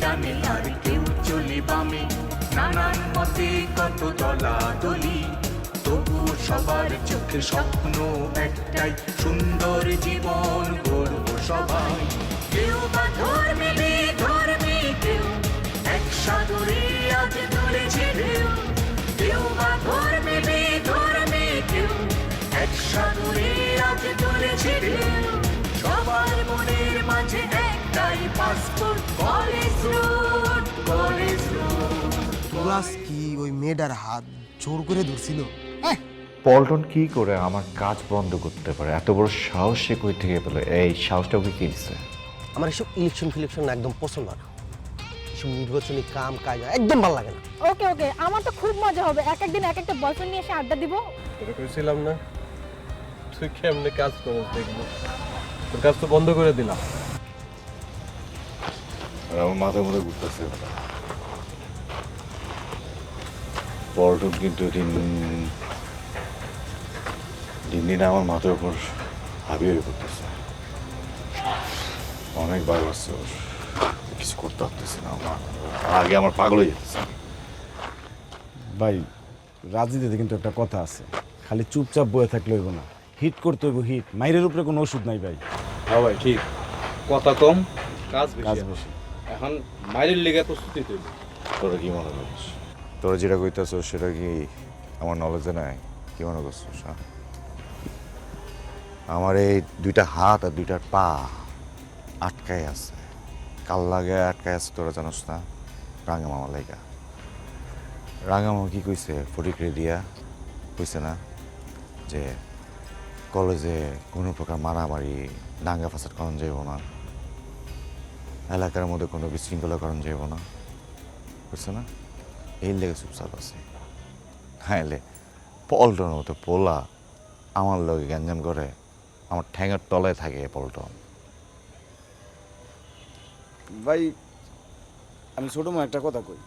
ডানে আর কেউ নানান মতে কত দলাদলি তবু সবার চোখে স্বপ্ন একটাই, সুন্দর জীবন গড়ব সবাই। কেউ বা ধর্মে ধর্মে কেউ, এক সাগরে আজ ঢেউ। কেউ বা ধর্মে ধর্মে কেউ, এক সাগরে আজ ধরেছে ঢেউ। সবার মনের মাঝে একটাই পাসপোর্ট কলেজ ক্লাস কি ওই মেয়েটার হাত জোর করে ধরছিল পল্টন কি করে আমার কাজ বন্ধ করতে পারে এত বড় সাহস সে কই থেকে পেল এই সাহসটা ওকে কি দিচ্ছে আমার এসব ইলেকশন ফিলেকশন একদম পছন্দ না এসব নির্বাচনী কাম কাজ একদম ভালো লাগে না ওকে ওকে আমার তো খুব মজা হবে এক একদিন এক একটা বয়ফ্রেন্ড নিয়ে এসে আড্ডা দিব। তোকে কইছিলাম না তুই কেমনে কাজ করিস দেখব? তোর কাজ তো বন্ধ করে দিলাম। আমার মাথার মধ্যে ঘুরতেছে। পল্টন কিন্তু দিন দিন দিন আমার মাথার উপর হাবি হয়ে পড়তেছে। অনেক বার আসছে ওর। কিছু করতে পারতেছে না আমার আগে আমার পাগল হয়ে যেতেছে। ভাই রাজনীতিতে কিন্তু একটা কথা আছে। খালি চুপচাপ বয়ে থাকলে হইব না। হিট করতে হইব হিট। মাইরের উপরে কোনো ওষুধ নাই ভাই। হ্যাঁ ভাই ঠিক। কথা কম কাজ কাজ বেশি। এখন মাইরের লেগে প্রস্তুতি তৈরি তোরা কি মনে করিস? তোরা যেটা কইতেছ সেটা কি আমার নলেজে নাই? কি মনে করছিস? আমার এই দুইটা হাত আর দুইটার পা আটকায় আছে। কাল লাগে আটকায় আছে, তোরা জানোস না? রাঙা মামা লাইগা। রাঙা মামা কি কইছে ফটিকরে দিয়া? কইছে না যে কলেজে কোনো প্রকার মারামারি, দাঙ্গা ফাসাদ করান যাইব না। এলাকার মধ্যে কোনো বিশৃঙ্খলা করান যাইব না। বুঝছ না? এই লেগে চুপচাপ আছে। হাইলে পল্টন মতো পোলা আমার লগে গ্যাঞ্জাম করে, আমার ঠ্যাঙের তলায় থাকে পল্টন। ভাই, আমি ছোট একটা কথা কই।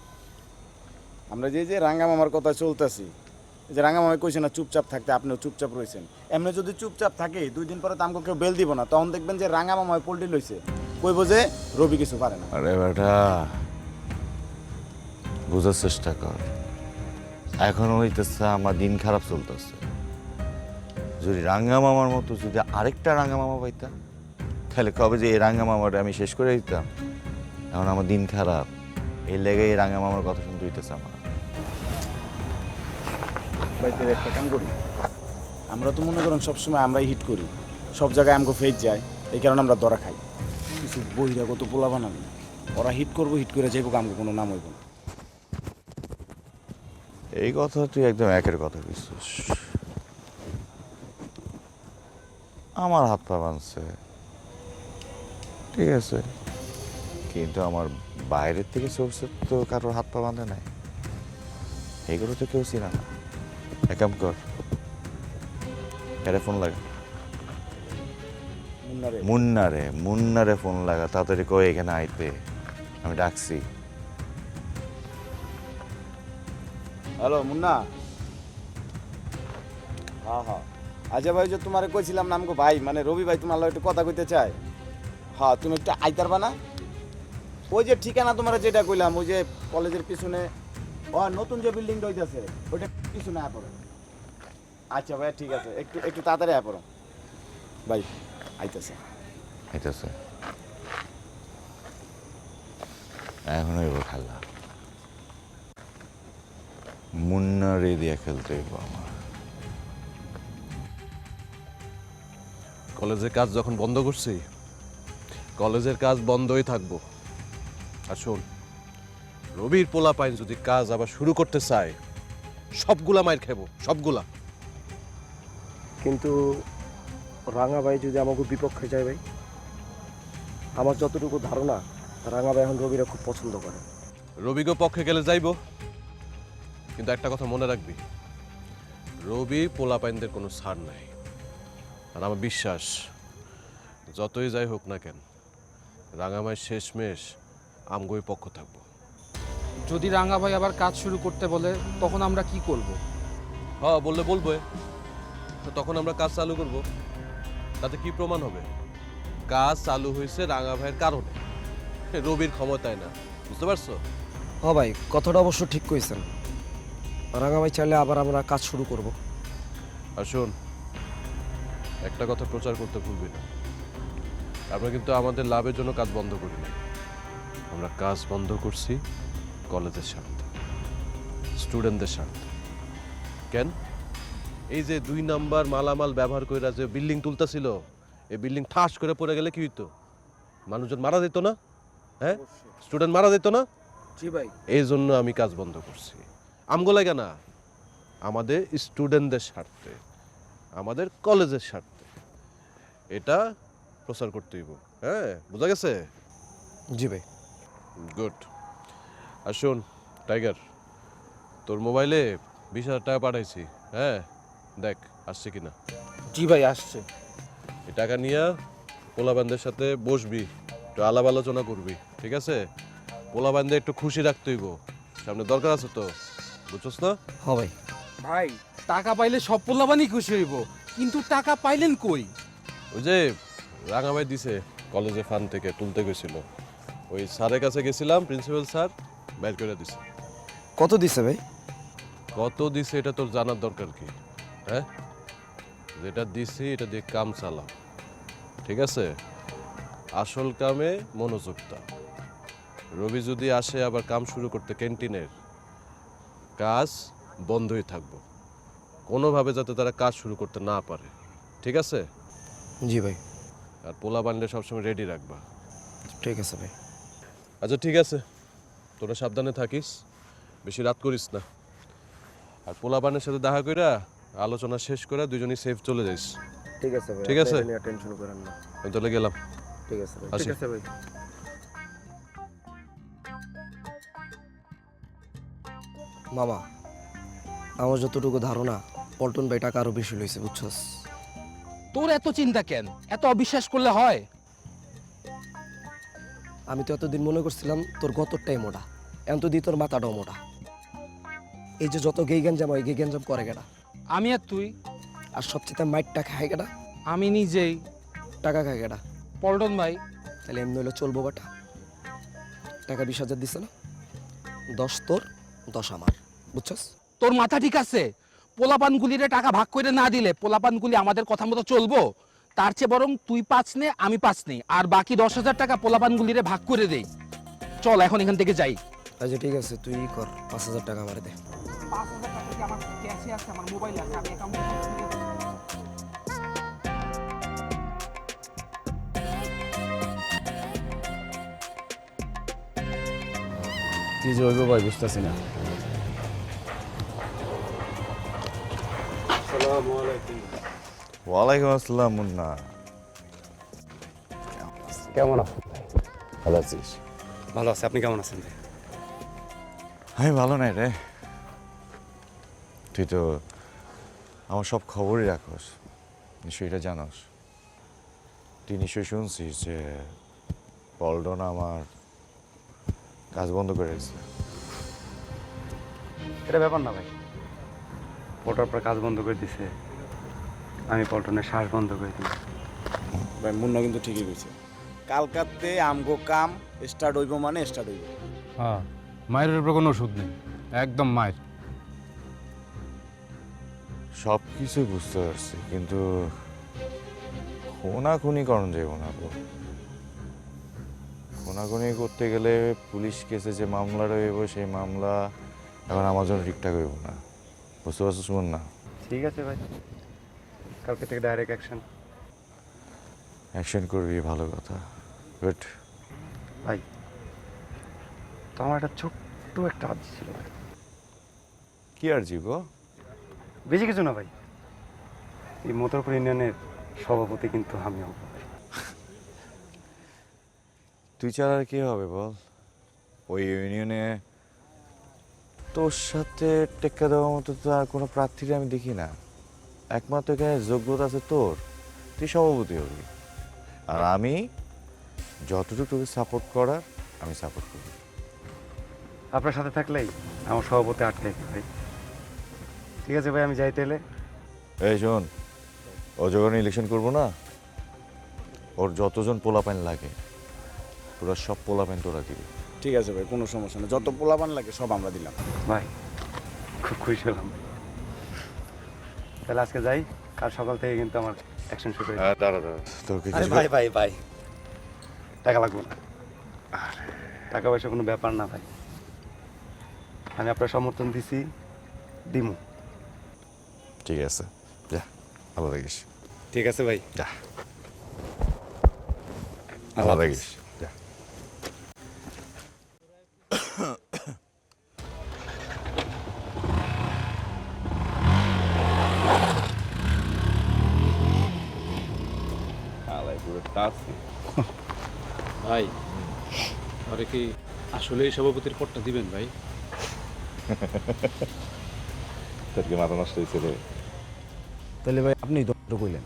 আমরা যে যে রাঙ্গা মামার কথা চলতেছি যে রাঙ্গা মামা কইছে না চুপচাপ থাকতে, আপনিও চুপচাপ রয়েছেন এমনি যদি চুপচাপ থাকে, দুই দিন পরে তো আমাকে কেউ বেল দিব না। তখন দেখবেন যে রাঙ্গা মামায় পোল্ট্রি লইছে। কইব যে রবি কিছু পারে না। আরে বেটা বোঝার চেষ্টা কর। এখন হইতেছে আমার দিন খারাপ চলতেছে। যদি রাঙ্গা মামার মতো যদি আরেকটা রাঙ্গা মামা পাইতাম তাহলে কবে যে এই রাঙ্গা মামাটা আমি শেষ করে দিতাম? এখন আমার দিন খারাপ। এই লেগে এই রাঙ্গা মামার কথা শুনতে হইতেছে আমার। একটা কাম করি। আমরা তো মনে করেন সবসময় আমরাই হিট করি। সব জায়গায় আমাকে ফেজ যায়। এই কারণে আমরা দরা খাই। কিছু বহিরাগত পোলা বানাবি। ওরা হিট করব হিট করে যাইব আমাকে কোনো নাম হইব না। এই কথা তুই একদম একের কথা বিশ্বাস আমার হাত পা বাঁধছে। ঠিক আছে। কিন্তু আমার বাইরের থেকে সোর্সে তো কারোর হাত পা বাঁধে নাই। এগুলো তো কেউ চিনা না। এক কাম কর। ফোন লাগা মুন্নারে। মুন্নারে মুন্নারে ফোন লাগা তাড়াতাড়ি কই এখানে আইতে। আমি ডাকছি। হ্যালো মুন্না। হ্যাঁ হ্যাঁ আচ্ছা ভাই যে তোমারে কইছিলাম নাম গো ভাই মানে রবি ভাই তোমার লগে একটু কথা কইতে চায়। হ্যাঁ তুমি একটু আইতার বানা ওই যে ঠিকানা তোমার যেটা কইলাম ওই যে কলেজের পিছনে ও নতুন যে বিল্ডিংটা হইতাছে ওইটা পিছনে আয় পড়ো। আচ্ছা ভাই ঠিক আছে একটু একটু তাড়াতাড়ি আয় পড়ো। ভাই। আইতাছে। এখন হইব খেলা। মুন্নারে দিয়ে খেলতে হইব আমার। কলেজের কাজ যখন বন্ধ করছি কলেজের কাজ বন্ধই থাকব। আর শোন রবির পোলা পাইন যদি কাজ আবার শুরু করতে চায় সবগুলা মাইর খাব সবগুলা। কিন্তু রাঙা ভাই যদি আমাকে বিপক্ষে যায় ভাই আমার যতটুকু ধারণা রাঙা ভাই এখন রবিরা খুব পছন্দ করে। রবিকে পক্ষে গেলে যাইবো কিন্তু একটা কথা মনে রাখবি রবি পোলাপাইনদের কোনো ছাড় নাই। আর আমার বিশ্বাস যতই যাই হোক না কেন রাঙামায় শেষমেশ আমগোই পক্ষ থাকব। যদি রাঙা ভাই আবার কাজ শুরু করতে বলে তখন আমরা কি করব? হ্যাঁ বললে বলব তো তখন আমরা কাজ চালু করব। তাতে কি প্রমাণ হবে? কাজ চালু হয়েছে রাঙা ভাইয়ের কারণে। রবির ক্ষমতায় না বুঝতে পারছ? হ ভাই কথাটা অবশ্য ঠিক কইছেন। রাঙা ভাই চাইলে আবার আমরা কাজ শুরু করব। আর শোন একটা কথা প্রচার করতে ভুলবি না। আমরা কিন্তু আমাদের লাভের জন্য কাজ বন্ধ করি না আমরা কাজ বন্ধ করছি কলেজের স্বার্থে স্টুডেন্টদের স্বার্থে। কেন? এই যে দুই নাম্বার মালামাল ব্যবহার করে যে বিল্ডিং তুলতেছিল এই বিল্ডিং ঠাস করে পড়ে গেলে কি হইতো? মানুষজন মারা যেত না? হ্যাঁ? স্টুডেন্ট মারা যেত না? জি ভাই। এই জন্য আমি কাজ বন্ধ করছি। আমগো লাগে না আমাদের স্টুডেন্টদের স্বার্থে আমাদের কলেজের স্বার্থে। এটা প্রচার করতে হইব হ্যাঁ? বোঝা গেছে? জি ভাই। গুড। আর শোন টাইগার তোর মোবাইলে বিশ হাজার টাকা পাঠাইছি হ্যাঁ? দেখ আসছে কিনা। জি ভাই আসছে। এই টাকা নিয়ে পোলাবানদের সাথে বসবি একটু আলাপ আলোচনা করবি ঠিক আছে? পোলাবানদের একটু খুশি রাখতে হইব। সামনে দরকার আছে তো বুঝছস না? হ ভাই। ভাই টাকা পাইলে সব পোলাবানই খুশি হইব কিন্তু টাকা পাইলেন কই? ওই যে রাঙামাই দিছে কলেজে ফান থেকে তুলতে গেছিল। ওই স্যারের কাছে গেছিলাম প্রিন্সিপাল স্যার বের করে দিছে। কত দিছে ভাই? কত দিছে এটা তোর জানার দরকার কি? হ্যাঁ? যেটা দিছি এটা দিয়ে কাম চালাও। ঠিক আছে? আসল কামে মনোযোগ দাও রবি যদি আসে আবার কাম শুরু করতে ক্যান্টিনের কাজ বন্ধই থাকব। কোনোভাবে যাতে তারা কাজ শুরু করতে না পারে। ঠিক আছে? জি ভাই। আর পোলা বানলে সবসময় রেডি রাখবা। ঠিক আছে ভাই। আচ্ছা ঠিক আছে। তোরা সাবধানে থাকিস। বেশি রাত করিস না। আর পোলাপানের সাথে দেখা কইরা আলোচনা শেষ করে দুজনই সেফ চলে যাইস। ঠিক আছে ভাই ঠিক আছে? টেনশন করেন না। আমি তাহলে গেলাম। ঠিক আছে ভাই। ঠিক আছে ভাই। মামা আমার যতটুকু ধারণা পল্টন ভাই টাকা আরও বেশি লইছে বুঝছস? তোর এত চিন্তা কেন? এত অবিশ্বাস করলে হয়? আমি তো এতদিন মনে করছিলাম তোর গতরটাই মোটা এমন তো দি তোর মাথাটাও মোটা। এই যে যত গেই গ্যাঞ্জাম হয় গেই গ্যাঞ্জাম করে গেটা আমি আর তুই? আর সবচেয়ে মাইটটা খায় গেটা আমি নিজেই। টাকা খায় গেটা পল্টন ভাই। তাহলে এমনি হলে চলবো বাটা। টাকা বিশ হাজার দিছে না? দশ তোর দশ আমার। বুঝছস? তোর মাথা ঠিক আছে? পোলাপানগুলিরে টাকা ভাগ করে না দিলে পোলাপানগুলি আমাদের কথা মতো চলবো? তার চেয়ে বরং তুই পাঁচ নে আমি পাঁচ নেই। আর বাকি দশ হাজার টাকা পোলাপানগুলিরে ভাগ করে দেই চল এখন এখান থেকে যাই। আচ্ছা ঠিক আছে তুই কর। পাঁচ হাজার টাকা আমার দে। পাঁচ হাজার টাকা কি আমার আছে আমার মোবাইলে আছে আমি অ্যাকাউন্টে কি যে হইব ভাই বুঝতেছি না। ওয়ালাইকুম আসসালাম মুন্না। কেমন আছেন ভালো আছিস? ভালো আছে আপনি কেমন আছেন আমি ভালো নাই রে। তুই তো আমার সব খবরই রাখোস। নিশ্চয়ই এটা জানোস। তুই নিশ্চয়ই শুনছিস যে পল্টন আমার কাজ বন্ধ করে দিয়েছে। এটা ব্যাপার না ভাই। পল্টন আপনার কাজ বন্ধ করে দিছে আমি পল্টনের শ্বাস বন্ধ করে দিই ভাই মুন্না কিন্তু ঠিকই কইছে। কালকাতে আমগো কাম স্টার্ট হইব মানে স্টার্ট হইব। হ্যাঁ মায়ের উপর কোনো ওষুধ নেই। একদম মায়ের। সব কিছুই বুঝতে পারছি কিন্তু খুনাখুনি করণ যাইব না খুনাখুনি করতে গেলে পুলিশ কেসে যে মামলা রইব সেই মামলা এখন আমার জন্য ঠিকঠাক হইব না। বুঝতে পারছিস শুন না? ঠিক আছে ভাই। কালকে থেকে ডাইরেক্ট অ্যাকশন অ্যাকশন করবি ভালো কথা। বাট ভাই তো আমার একটা ছোট্ট একটা আর্জি ছিল ভাই। কি আর জীব বেশি কিছু না ভাই। এই মোতরপুর ইউনিয়নের সভাপতি কিন্তু আমি হব। তুই ছাড়া আর কি হবে বল? ওই ইউনিয়নে তোর সাথে টেক্কা দেওয়ার মতো তো আর কোনো প্রার্থীরা আমি দেখি না। একমাত্র এখানে যোগ্যতা আছে তোর। তুই সভাপতি হবি। আর আমি যতটুকু তোকে সাপোর্ট করার আমি সাপোর্ট করি আপনার সাথে থাকলেই আমার সভাপতি আটকে ভাই ঠিক আছে ভাই আমি যাই তাহলে। এই শোন ও যখন ইলেকশন করব না ওর যতজন পোলাপাইন লাগে তোরা সব পোলাপাইন তোরা দিবি। ঠিক আছে ভাই কোনো সমস্যা নেই। যত পোলা পোলাপান লাগে সব আমরা দিলাম। ভাই খুব খুশি হলাম। তাহলে আজকে যাই কাল সকাল থেকে কিন্তু আমার অ্যাকশন শুরু হয়ে হ্যাঁ দাঁড়া দাঁড়া তোকে ভাই ভাই ভাই। টাকা লাগবে না। টাকা পয়সা কোনো ব্যাপার না ভাই। আমি আপনার সমর্থন দিছি দিমু। ঠিক আছে। যা ভালো থাকিস ঠিক আছে ভাই। যা। ভালো। থাকিস যা। ভাই আরে কি আসলে এই সভাপতির পদটা দিবেন ভাই? তোর কি মাথা নষ্ট হয়েছে রে? তাহলে ভাই আপনি তো কইলেন।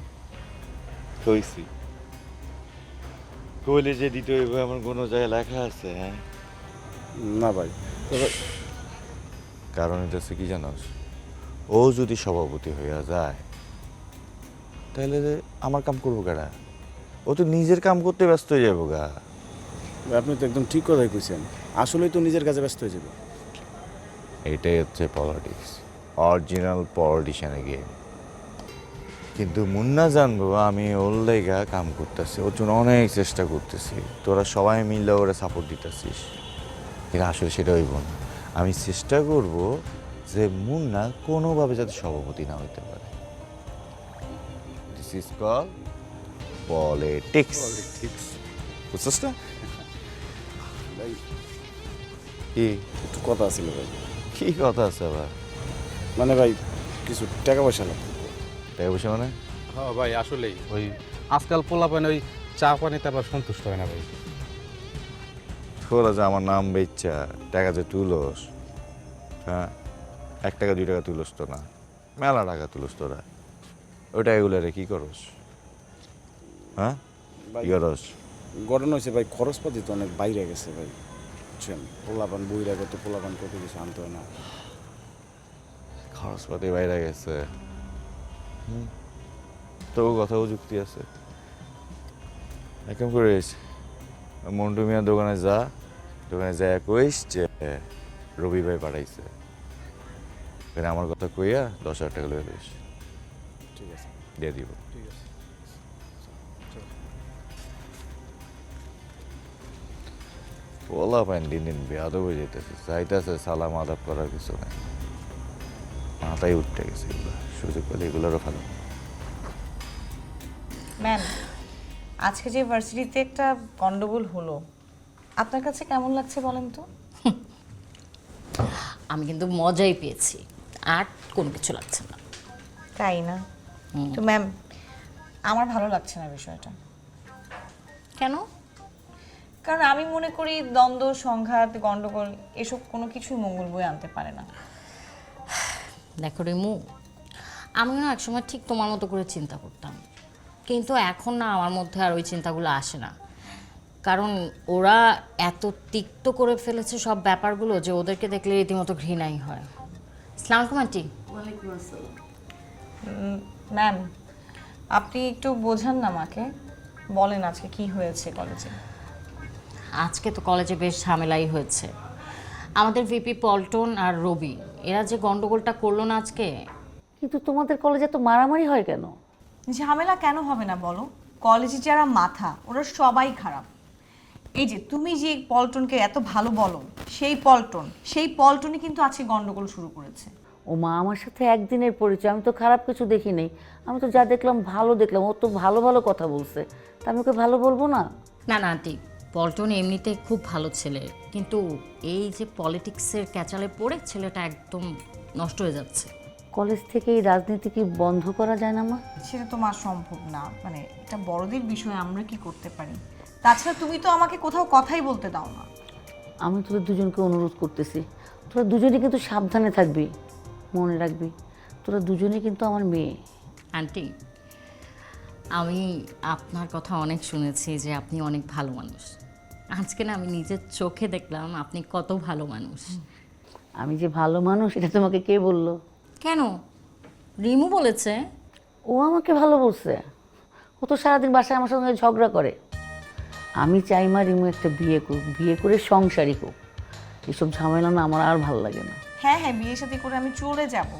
কইছি। কইলে যে দিতে হইব এমন কোনো জায়গায় লেখা আছে হ্যাঁ? না ভাই। তবে কারণ এটা হচ্ছে কি জানোস? ও যদি সভাপতি হইয়া যায় তাহলে আমার কাম করব কেডা? ও তো নিজের কাম করতে ব্যস্ত হয়ে যাব গা। আপনি তো একদম ঠিক কথাই কইছেন। আসলেই তো নিজের কাজে ব্যস্ত হয়ে যাবে। এটাই হচ্ছে পলিটিক্স অরিজিনাল পলিটিশিয়ানের গেম কিন্তু মুন্না জানব আমি ওর লেগা কাম করতেছি ওর জন্য অনেক চেষ্টা করতেছি। তোরা সবাই মিলে ওরা সাপোর্ট দিতেছিস। কিন্তু আসলে সেটা হইব না। আমি চেষ্টা করব যে মুন্না কোনোভাবে যাতে সভাপতি না হইতে পারে। দিস ইজ কল পলিটিক্স বুঝছিস না? কি? একটু কথা ছিল ভাই। কি কথা আছে আবার? মানে ভাই কিছু টাকা পয়সা লাগবে। তাই বসে মানে? হ্যাঁ ভাই আসলেই। ওই আজকাল পোলাপান ওই চা পানিতে আবার সন্তুষ্ট হয় না ভাই। তোরা যে আমার নাম বেচ্চা টাকা যে তুলোস হ্যাঁ? এক টাকা দুই টাকা তুলোস তো না মেলা টাকা তুলোস তোরা। ওই টাকাগুলো কি করস? হ্যাঁ? ভাই কি করস? ঘটনা হয়েছে ভাই খরচপাতি তো অনেক বাইরে গেছে ভাই বুঝছেন? পোলাপান বইরা কত পোলাপান কত কিছু আনতে হয় না। খরচপাতি বাইরে গেছে। তবু কথাও যুক্তি আছে। একদম করে মন্টু মিয়ার দোকানে যা দোকানে যা কইস যে রবি ভাই পাঠাইছে। এখানে আমার কথা কইয়া দশ হাজার টাকা লয়ে লইস। ঠিক আছে। দিয়ে দিব। ঠিক আছে। পোলা পাইন দিন দিন বেয়াদব হয়ে যেতেছে চাইতেছে সালাম আদাব করার কিছু নাই। মাথায় উঠতে গেছে এগুলো সুযোগ পেলে এগুলোরও ভালো। ম্যাম আজকে যে ভার্সিটিতে একটা গন্ডগোল হলো আপনার কাছে কেমন লাগছে বলেন তো? আমি কিন্তু মজাই পেয়েছি আর কোনো কিছু লাগছে না। তাই না? তো ম্যাম আমার ভালো লাগছে না বিষয়টা। কেন? কারণ আমি মনে করি দ্বন্দ্ব সংঘাত গন্ডগোল এসব কোনো কিছুই মঙ্গল বয়ে আনতে পারে না। দেখো রিমু আমিও না একসময় ঠিক তোমার মতো করে চিন্তা করতাম। কিন্তু এখন না আমার মধ্যে আর ওই চিন্তাগুলো আসে না। কারণ ওরা এত তিক্ত করে ফেলেছে সব ব্যাপারগুলো যে ওদেরকে দেখলে রীতিমতো ঘৃণাই হয়। আলাইকুম আন্টি। ম্যাম আপনি একটু বোঝান না আমাকে। বলেন আজকে কি হয়েছে কলেজে? আজকে তো কলেজে বেশ ঝামেলাই হয়েছে। আমাদের ভিপি পল্টন আর রবি এরা যে গন্ডগোলটা করল না আজকে? কিন্তু তোমাদের কলেজে তো মারামারি হয় কেন? ঝামেলা কেন হবে না বলো? কলেজে যারা মাথা ওরা সবাই খারাপ। এই যে তুমি যে পল্টনকে এত ভালো বলো সেই পল্টন সেই পল্টনই কিন্তু আজকে গন্ডগোল শুরু করেছে। ও মা আমার সাথে একদিনের পরিচয় আমি তো খারাপ কিছু দেখি নাই। আমি তো যা দেখলাম ভালো দেখলাম ও তো ভালো ভালো কথা বলছে। তা আমি ওকে ভালো বলব না? না না আন্টি পল্টন এমনিতে খুব ভালো ছেলে কিন্তু এই যে পলিটিক্সের ক্যাচালে পড়ে ছেলেটা একদম নষ্ট হয়ে যাচ্ছে। কলেজ থেকে এই রাজনীতি কি বন্ধ করা যায় না মা? সেটা তো মা সম্ভব না। মানে এটা বড়দের বিষয়ে আমরা কি করতে পারি? তাছাড়া তুমি তো আমাকে কোথাও কথাই বলতে দাও না। আমি তোদের দুজনকে অনুরোধ করতেছি। তোরা দুজনে কিন্তু সাবধানে থাকবি মনে রাখবি। তোরা দুজনে কিন্তু আমার মেয়ে। আন্টি আমি আপনার কথা অনেক শুনেছি যে আপনি অনেক ভালো মানুষ। আজকে না আমি নিজের চোখে দেখলাম আপনি কত ভালো মানুষ। আমি যে ভালো মানুষ এটা তোমাকে কে বলল? কেন? রিমু বলেছে। ও আমাকে ভালো বলছে। ও তো সারাদিন বাসায় আমার সঙ্গে ঝগড়া করে। আমি চাই মা রিমু একটা বিয়ে করুক বিয়ে করে সংসারই হোক এসব ঝামেলা না আমার আর ভালো লাগে না। হ্যাঁ হ্যাঁ বিয়ে সাথে করে আমি চলে যাব।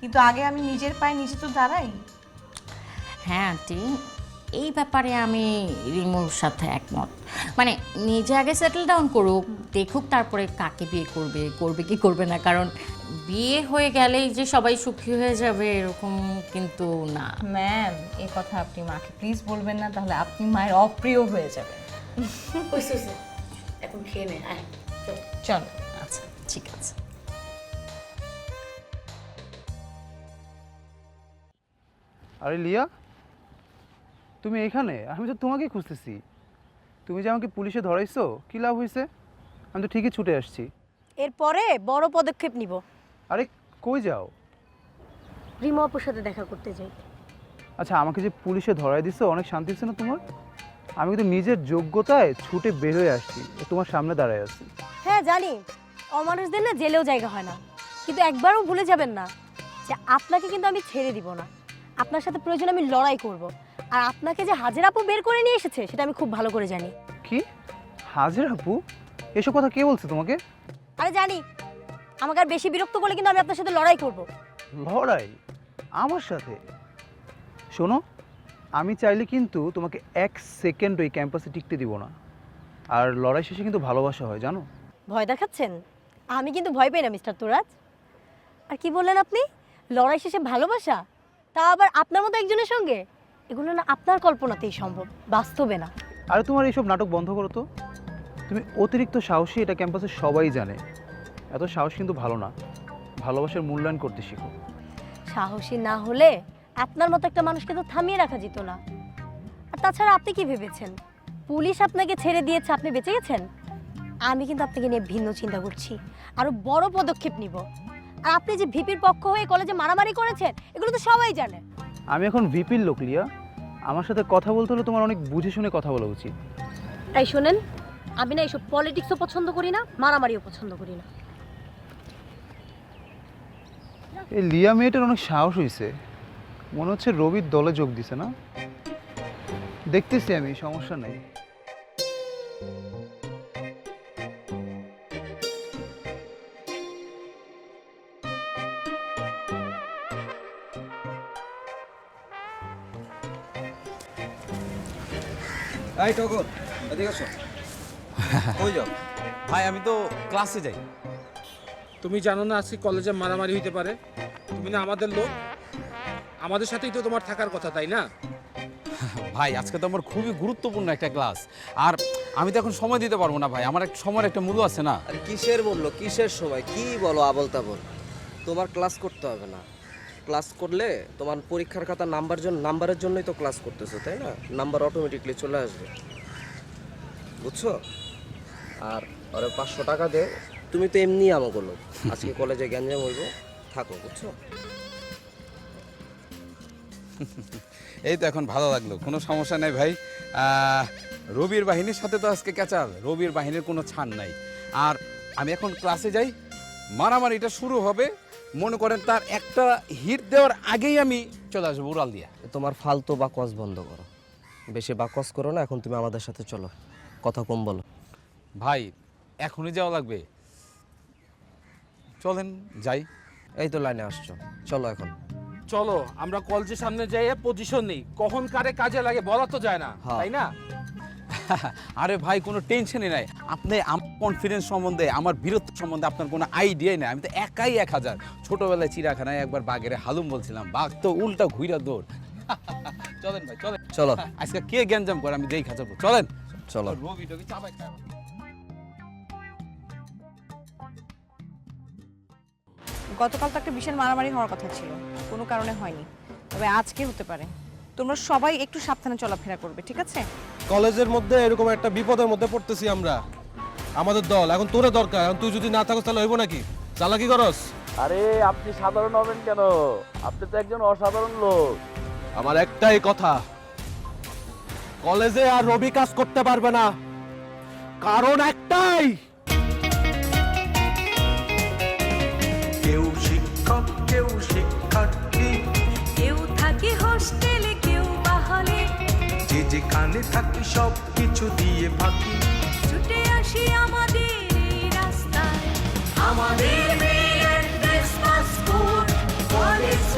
কিন্তু আগে আমি নিজের পায়ে নিজে তো দাঁড়াই। হ্যাঁ আন্টি এই ব্যাপারে আমি রিমুর সাথে একমত। মানে নিজে আগে সেটেল ডাউন করুক দেখুক তারপরে কাকে বিয়ে করবে করবে কি করবে না কারণ বিয়ে হয়ে গেলেই যে সবাই সুখী হয়ে যাবে এরকম কিন্তু না। ম্যাম এই কথা আপনি মাকে প্লিজ বলবেন না তাহলে আপনি মায়ের অপ্রিয় হয়ে যাবে এখন খেয়ে নে চল আচ্ছা ঠিক আছে। আরে লিয়া? তুমি এখানে? আমি তো তোমাকেই খুঁজতেছি। তুমি যে আমাকে পুলিশে ধরাইছো কি লাভ হয়েছে আমি তো ঠিকই ছুটে আসছি। এরপরে বড় পদক্ষেপ নিব। আরে কই যাও? রিমা আপুর সাথে দেখা করতে যাই। আচ্ছা আমাকে যে পুলিশে ধরাই দিছো অনেক শান্তি হচ্ছে না তোমার? আমি কিন্তু নিজের যোগ্যতায় ছুটে বের হয়ে আসছি তোমার সামনে দাঁড়ায় আছি। হ্যাঁ জানি। অমানুষদের না জেলেও জায়গা হয় না। কিন্তু একবারও ভুলে যাবেন না যে আপনাকে কিন্তু আমি ছেড়ে দিব না। আপনার সাথে প্রয়োজন আমি লড়াই করব। আর আপনাকে যে হাজির আপু বের করে নিয়ে এসেছে সেটা আমি খুব ভালো করে জানি। কি? হাজির আপু? এসব কথা কে বলছে তোমাকে? আরে জানি আমাকে আর বেশি বিরক্ত করলে কিন্তু আমি আপনার সাথে লড়াই করব। লড়াই? আমার সাথে? শোনো আমি চাইলে কিন্তু তোমাকে এক সেকেন্ড ওই ক্যাম্পাসে টিকতে দিব না। আর লড়াই শেষে কিন্তু ভালোবাসা হয় জানো? ভয় দেখাচ্ছেন? আমি কিন্তু ভয় পাই না মিস্টার তোরাজ। আর কি বললেন আপনি? লড়াই শেষে ভালোবাসা? তা আবার আপনার মতো একজনের সঙ্গে? এগুলো না আপনার কল্পনাতেই সম্ভব বাস্তবে না। আরে তোমার এইসব নাটক বন্ধ করো তো। তুমি অতিরিক্ত সাহসী এটা ক্যাম্পাসে সবাই জানে। এত সাহস কিন্তু ভালো না। ভালোবাসার মূল্যায়ন করতে শিখো। সাহসী না হলে আপনার মতো একটা মানুষকে তো থামিয়ে রাখা যেত না। আর তাছাড়া আপনি কি ভেবেছেন? পুলিশ আপনাকে ছেড়ে দিয়েছে আপনি বেঁচে গেছেন? আমি কিন্তু আপনাকে নিয়ে ভিন্ন চিন্তা করছি। আরও বড় পদক্ষেপ নিব। আর আপনি যে ভিপির পক্ষ হয়ে কলেজে মারামারি করেছেন এগুলো তো সবাই জানে। আমি এখন ভিপির লোক লিয়া। আমার সাথে কথা বলতে হলে তোমার অনেক বুঝে শুনে কথা বলা উচিত। তাই শোনেন আমি না এইসব পলিটিক্সও পছন্দ করি না মারামারিও পছন্দ করি না। এই লিয়া মেয়েটার অনেক সাহস হয়েছে মনে হচ্ছে রবির দলে যোগ দিছে না? দেখতেছি আমি সমস্যা নেই। এই টগর এদিকে আসো। কই যাও? ভাই আমি তো ক্লাসে যাই। তুমি জানো না আজকে কলেজে মারামারি হইতে পারে? তুমি না আমাদের লোক? আমাদের সাথেই তো তোমার থাকার কথা তাই না? ভাই আজকে তো আমার খুবই গুরুত্বপূর্ণ একটা ক্লাস আর আমি তো এখন সময় দিতে পারব না ভাই আমার এক সময়ের একটা মূল্য আছে না। আরে কিসের বলল কিসের সময়? কি বলো আবল তাবল? তোমার ক্লাস করতে হবে না। ক্লাস করলে তোমার পরীক্ষার খাতা নাম্বার জন্য নাম্বারের জন্যই তো ক্লাস করতেছো, তাই না? নাম্বার অটোমেটিকলি চলে আসবে। বুঝছ? আর ওরে পাঁচশো টাকা দে। তুমি তো এমনি আমাকে লোক। আজকে কলেজে গ্যাঞ্জাম হইব। থাকো, বুঝছ? এই তো এখন ভালো লাগল। কোনো সমস্যা নেই ভাই। রবির বাহিনীর সাথে তো আজকে ক্যাচাল রবির বাহিনীর কোনো ছাড় নাই। আর আমি এখন ক্লাসে যাই। মারামারিটা শুরু হবে। মনে করেন তার একটা হিট দেওয়ার আগেই আমি চলে আসব উড়াল দিয়া। তোমার ফালতু বাকওয়াজ বন্ধ করো। বেশি বাকওয়াজ করো না এখন তুমি আমাদের সাথে চলো। কথা কম বলো। ভাই এখনই যাওয়া লাগবে। চলেন যাই। এই তো লাইনে আসছো। চলো এখন। চলো আমরা কলেজের সামনে যাই পজিশন নেই। কখন কারে কাজে লাগে বলা তো যায় না হ্যাঁ। তাই না? আরে ভাই কোনো টেনশনই নাই। আপনি আমার কনফিডেন্স সম্বন্ধে আমার বীরত্ব সম্বন্ধে আপনার কোনো আইডিয়াই নাই। আমি তো একাই এক হাজার। ছোটবেলায় চিড়াখানায় একবার বাঘের হালুম বলছিলাম বাঘ তো উল্টা ঘুইরা দৌড়। চলেন ভাই চলেন। চলো। আজকে কে গ্যাঞ্জাম করে আমি যেই খাচাবো চলেন। চলো। রবি টবি খায়। গতকাল তো একটা বিশাল মারামারি হওয়ার কথা ছিল। কোনো কারণে হয়নি। তবে আজকে হতে পারে। তোমরা সবাই একটু সাবধানে চলাফেরা করবে ঠিক আছে? কলেজের মধ্যে এরকম একটা বিপদের মধ্যে পড়তেছি আমরা। আমাদের দল এখন তোরে দরকার এখন তুই যদি না থাকস তাহলে হইব নাকি? চালাকি করস? আরে আপনি সাধারণ হবেন কেন? আপনি তো একজন অসাধারণ লোক। আমার একটাই কথা কলেজে আর রবি কাজ করতে পারবে না। কারণ একটাই! যেখানে থাকি সব কিছু দিয়ে ভাবি ছুটে আসি আমাদের রাস্তায়। আমাদের মেয়ের ক্রিসমাস কোড কলেজ